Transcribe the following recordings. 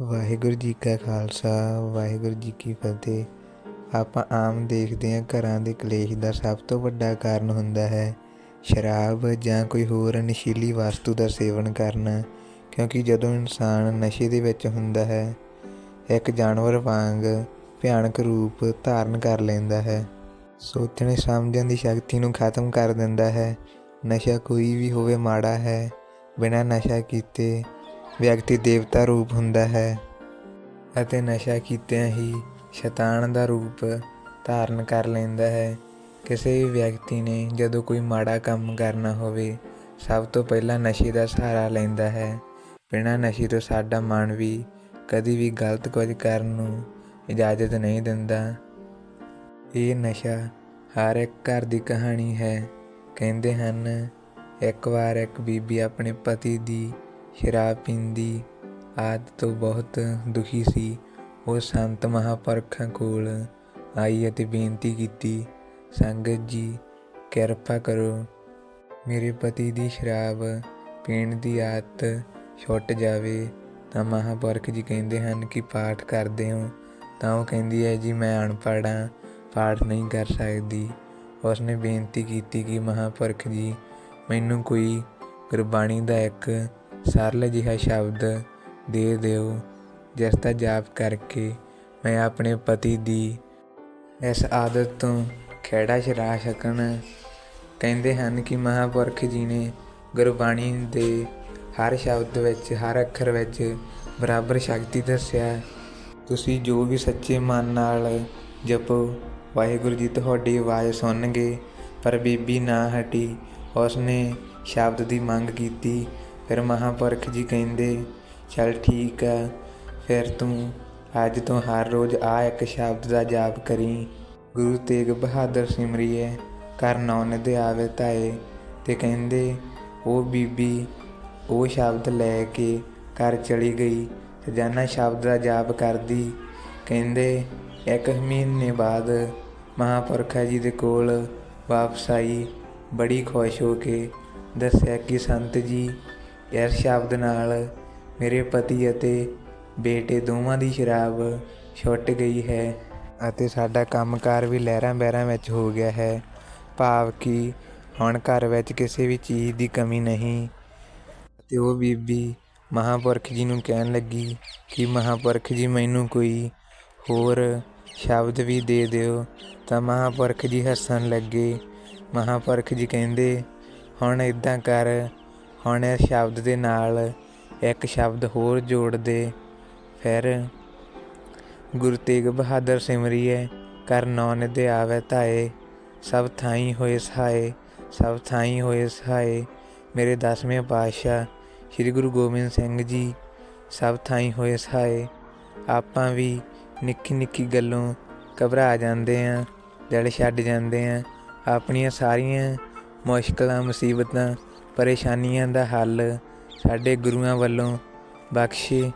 ਵਾਹਿਗੁਰੂ ਜੀ ਕਾ ਖਾਲਸਾ, ਵਾਹਿਗੁਰੂ ਜੀ ਕੀ ਫਤਿਹ। ਆਪਾਂ ਆਮ ਦੇਖਦੇ ਹਾਂ ਘਰਾਂ ਦੇ ਕਲੇਸ਼ ਦਾ ਸਭ ਤੋਂ ਵੱਡਾ ਕਾਰਨ ਹੁੰਦਾ ਹੈ ਸ਼ਰਾਬ ਜਾਂ ਕੋਈ ਹੋਰ ਨਸ਼ੀਲੀ ਵਸਤੂ ਦਾ ਸੇਵਨ ਕਰਨਾ, ਕਿਉਂਕਿ ਜਦੋਂ ਇਨਸਾਨ ਨਸ਼ੇ ਦੇ ਵਿੱਚ ਹੁੰਦਾ ਹੈ, ਇੱਕ ਜਾਨਵਰ ਵਾਂਗ ਭਿਆਨਕ ਰੂਪ ਧਾਰਨ ਕਰ ਲੈਂਦਾ ਹੈ। ਸੋਚਣ ਸਮਝਣ ਦੀ ਸ਼ਕਤੀ ਨੂੰ ਖਤਮ ਕਰ ਦਿੰਦਾ ਹੈ। ਨਸ਼ਾ ਕੋਈ ਵੀ ਹੋਵੇ ਮਾੜਾ ਹੈ, ਬਿਨਾਂ ਨਸ਼ਾ ਕੀਤੇ ਵਿਅਕਤੀ ਦੇਵਤਾ ਰੂਪ ਹੁੰਦਾ ਹੈ ਅਤੇ ਨਸ਼ਾ ਕੀਤਿਆਂ ਹੀ ਸ਼ੈਤਾਨ ਦਾ ਰੂਪ ਧਾਰਨ ਕਰ ਲੈਂਦਾ ਹੈ। ਕਿਸੇ ਵੀ ਵਿਅਕਤੀ ਨੇ ਜਦੋਂ ਕੋਈ ਮਾੜਾ ਕੰਮ ਕਰਨਾ ਹੋਵੇ, ਸਭ ਤੋਂ ਪਹਿਲਾਂ ਨਸ਼ੇ ਦਾ ਸਹਾਰਾ ਲੈਂਦਾ ਹੈ। ਬਿਨਾਂ ਨਸ਼ੇ ਤੋਂ ਸਾਡਾ ਮਨ ਵੀ ਕਦੀ ਵੀ ਗਲਤ ਕੁਝ ਕਰਨ ਨੂੰ ਇਜਾਜ਼ਤ ਨਹੀਂ ਦਿੰਦਾ। ਇਹ ਨਸ਼ਾ ਹਰ ਇੱਕ ਘਰ ਦੀ ਕਹਾਣੀ ਹੈ। ਕਹਿੰਦੇ ਹਨ, ਇੱਕ ਵਾਰ ਇੱਕ ਬੀਬੀ ਆਪਣੇ ਪਤੀ ਦੀ ਸ਼ਰਾਬ ਪੀਂਦੀ ਆਦਤ ਤੋਂ ਬਹੁਤ ਦੁਖੀ ਸੀ। ਉਹ ਸੰਤ ਮਹਾਪੁਰਖਾਂ ਕੋਲ ਆਈ ਅਤੇ ਬੇਨਤੀ ਕੀਤੀ, ਸੰਗਤ ਜੀ, ਕਿਰਪਾ ਕਰੋ। ਮੇਰੇ ਪਤੀ ਦੀ ਸ਼ਰਾਬ ਪੀਣ ਦੀ ਆਦਤ ਛੁੱਟ ਜਾਵੇ ਤਾਂ ਮਹਾਪੁਰਖ ਜੀ ਕਹਿੰਦੇ ਹਨ ਕਿ ਪਾਠ ਕਰਦੇ ਹੋ ਤਾਂ ਉਹ ਕਹਿੰਦੀ ਹੈ, ਜੀ, ਮੈਂ ਅਨਪੜ੍ਹ ਹਾਂ, ਪਾਠ ਨਹੀਂ ਕਰ ਸਕਦੀ। ਉਸਨੇ ਬੇਨਤੀ ਕੀਤੀ ਕਿ ਮਹਾਪੁਰਖ ਜੀ, ਮੈਨੂੰ ਕੋਈ ਗੁਰਬਾਣੀ ਦਾ ਇੱਕ ਸਰਲ ਜਿਹਾ ਸ਼ਬਦ ਦੇ ਦਿਓ ਜਿਸ ਦਾ ਜਾਪ ਕਰਕੇ ਮੈਂ ਆਪਣੇ ਪਤੀ ਦੀ ਇਸ ਆਦਤ ਤੋਂ ਖੇੜਾ ਛੁਡਾ ਸਕਣ। ਕਹਿੰਦੇ ਹਨ ਕਿ ਮਹਾਪੁਰਖ ਜੀ ਨੇ ਗੁਰਬਾਣੀ ਦੇ ਹਰ ਸ਼ਬਦ ਵਿੱਚ, ਹਰ ਅੱਖਰ ਵਿੱਚ ਬਰਾਬਰ ਸ਼ਕਤੀ ਦੱਸਿਆ। ਤੁਸੀਂ ਜੋ ਵੀ ਸੱਚੇ ਮਨ ਨਾਲ ਜਪੋ, ਵਾਹਿਗੁਰੂ ਜੀ ਤੁਹਾਡੀ ਆਵਾਜ਼ ਸੁਣਨਗੇ, ਪਰ ਬੀਬੀ ਨਾ ਹਟੀ, ਉਸਨੇ ਸ਼ਬਦ ਦੀ ਮੰਗ ਕੀਤੀ। ਫਿਰ ਮਹਾਂਪੁਰਖ ਜੀ ਕਹਿੰਦੇ, ਚੱਲ ਠੀਕ ਆ, ਫਿਰ ਤੂੰ ਅੱਜ ਤੋਂ ਹਰ ਰੋਜ਼ ਆ ਇੱਕ ਸ਼ਬਦ ਦਾ ਜਾਪ ਕਰੀ। ਗੁਰੂ ਤੇਗ ਬਹਾਦਰ ਸਿਮਰਿਏ ਕਰ ਨੌਨ ਦੇ ਆਵੇ ਤਾਏ, ਤੇ ਕਹਿੰਦੇ ਉਹ ਬੀਬੀ ਉਹ ਸ਼ਬਦ ਲੈ ਕੇ ਘਰ ਚਲੀ ਗਈ ਸਜਾਨਾ ਸ਼ਬਦ ਦਾ ਜਾਪ ਕਰਦੀ। ਕਹਿੰਦੇ, ਇੱਕ ਮਹੀਨੇ ਬਾਅਦ ਮਹਾਪੁਰਖਾ ਜੀ ਦੇ ਕੋਲ ਵਾਪਸ ਆਈ, ਬੜੀ ਖੁਸ਼ ਹੋ ਕੇ ਦੱਸਿਆ ਕਿ ਸੰਤ ਜੀ ਇਸ ਸ਼ਬਦ ਨਾਲ ਮੇਰੇ ਪਤੀ ਅਤੇ ਬੇਟੇ ਦੋਵਾਂ ਦੀ ਸ਼ਰਾਬ ਛੁੱਟ ਗਈ ਹੈ ਅਤੇ ਸਾਡਾ ਕੰਮਕਾਰ ਵੀ ਲਹਿਰਾਂ ਬਹਿਰਾਂ ਵਿੱਚ ਹੋ ਗਿਆ ਹੈ। ਭਾਵ ਕਿ ਹੁਣ ਘਰ ਵਿੱਚ ਕਿਸੇ ਵੀ ਚੀਜ਼ ਦੀ ਕਮੀ ਨਹੀਂ। ਅਤੇ ਉਹ ਬੀਬੀ ਮਹਾਪੁਰਖ ਜੀ ਨੂੰ ਕਹਿਣ ਲੱਗੀ ਕਿ ਮਹਾਪੁਰਖ ਜੀ ਮੈਨੂੰ ਕੋਈ ਹੋਰ ਸ਼ਬਦ ਵੀ ਦੇ ਦਿਓ। ਤਾਂ ਮਹਾਪੁਰਖ ਜੀ ਹੱਸਣ ਲੱਗੇ। ਮਹਾਪੁਰਖ ਜੀ ਕਹਿੰਦੇ, ਹੁਣ ਇਦਾਂ ਕਰ ਹੁਣ ਸ਼ਬਦ ਦੇ ਨਾਲ ਇੱਕ ਸ਼ਬਦ ਹੋਰ ਜੋੜਦੇ, ਫਿਰ ਗੁਰੂ ਤੇਗ ਬਹਾਦਰ ਸਿਮਰੀਏ, ਕਰ ਨੌਨ ਦੇ ਆਵੇ ਧਾਏ, ਸਭ ਥਾਈ ਹੋਏ ਸਹਾਏ, ਸਭ ਥਾਈ ਹੋਏ ਸਹਾਏ, ਮੇਰੇ ਦਸਵੇਂ ਪਾਤਸ਼ਾਹ, ਸ੍ਰੀ ਗੁਰੂ ਗੋਬਿੰਦ ਸਿੰਘ ਜੀ, ਸਭ ਥਾਈ ਹੋਏ ਸਹਾਏ। ਆਪਾਂ ਵੀ ਨਿੱਕੀ ਨਿੱਕੀ ਗੱਲੋਂ ਘਬਰਾ ਜਾਂਦੇ ਆਂ, ਦਿਲ ਛੱਡ ਜਾਂਦੇ ਆਂ, ਆਪਣੀਆਂ ਸਾਰੀਆਂ ਮੁਸ਼ਕਲਾਂ, ਮੁਸੀਬਤਾਂ ਪਰੇਸ਼ਾਨੀਆਂ ਦਾ ਹੱਲ ਸਾਡੇ ਗੁਰੂਆਂ ਵੱਲੋਂ ਬਖਸ਼ੇ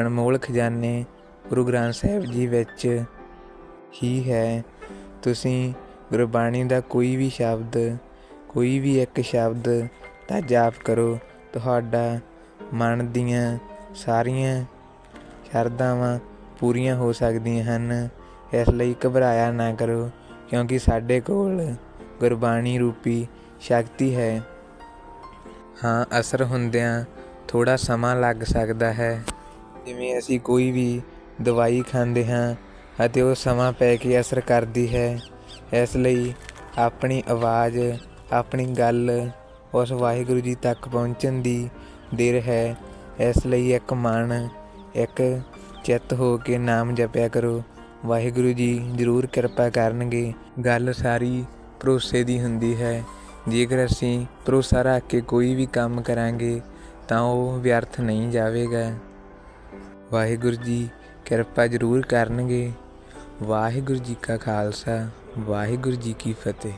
ਅਨਮੋਲ ਖਜ਼ਾਨੇ ਗੁਰੂ ਗ੍ਰੰਥ ਸਾਹਿਬ ਜੀ ਵਿੱਚ ਹੀ ਹੈ। ਤੁਸੀਂ ਗੁਰਬਾਣੀ ਦਾ ਕੋਈ ਵੀ ਸ਼ਬਦ, ਕੋਈ ਵੀ ਇੱਕ ਸ਼ਬਦ ਦਾ ਜਾਪ ਕਰੋ। ਤੁਹਾਡਾ ਮਨ ਦੀਆਂ ਸਾਰੀਆਂ ਸ਼ਰਧਾਵਾਂ ਪੂਰੀਆਂ ਹੋ ਸਕਦੀਆਂ ਹਨ। ਇਸ ਲਈ ਘਬਰਾਇਆ ਨਾ ਕਰੋ, ਕਿਉਂਕਿ ਸਾਡੇ ਕੋਲ ਗੁਰਬਾਣੀ ਰੂਪੀ ਸ਼ਕਤੀ ਹੈ। ਹਾਂ, ਅਸਰ ਹੁੰਦਿਆਂ ਥੋੜਾ ਸਮਾਂ ਲੱਗ ਸਕਦਾ ਹੈ। ਜਿਵੇਂ ਅਸੀਂ ਕੋਈ ਵੀ ਦਵਾਈ ਖਾਂਦੇ ਹਾਂ ਅਤੇ ਉਹ ਸਮਾਂ ਪੈ ਕੇ ਅਸਰ ਕਰਦੀ ਹੈ, ਇਸ ਲਈ ਆਪਣੀ ਆਵਾਜ਼, ਆਪਣੀ ਗੱਲ ਉਸ ਵਾਹਿਗੁਰੂ ਜੀ ਤੱਕ ਪਹੁੰਚਣ ਦੀ ਦੇਰ ਹੈ। ਇਸ ਲਈ ਇੱਕ ਮਨ, ਇੱਕ ਚਿੱਤ ਹੋ ਕੇ ਨਾਮ ਜਪਿਆ ਕਰੋ। ਵਾਹਿਗੁਰੂ ਜੀ ਜ਼ਰੂਰ ਕਿਰਪਾ ਕਰਨਗੇ। ਗੱਲ ਸਾਰੀ ਭਰੋਸੇ ਦੀ ਹੁੰਦੀ ਹੈ। ਜੇਕਰ ਅਸੀਂ ਭਰੋਸਾ ਰੱਖ ਕੇ ਕੋਈ ਵੀ ਕੰਮ ਕਰਾਂਗੇ, ਤਾਂ ਉਹ ਵਿਅਰਥ ਨਹੀਂ ਜਾਵੇਗਾ। ਵਾਹਿਗੁਰੂ ਜੀ ਕਿਰਪਾ ਜ਼ਰੂਰ ਕਰਨਗੇ। ਵਾਹਿਗੁਰੂ ਜੀ ਕਾ ਖਾਲਸਾ, ਵਾਹਿਗੁਰੂ ਜੀ ਕੀ ਫਤਿਹ।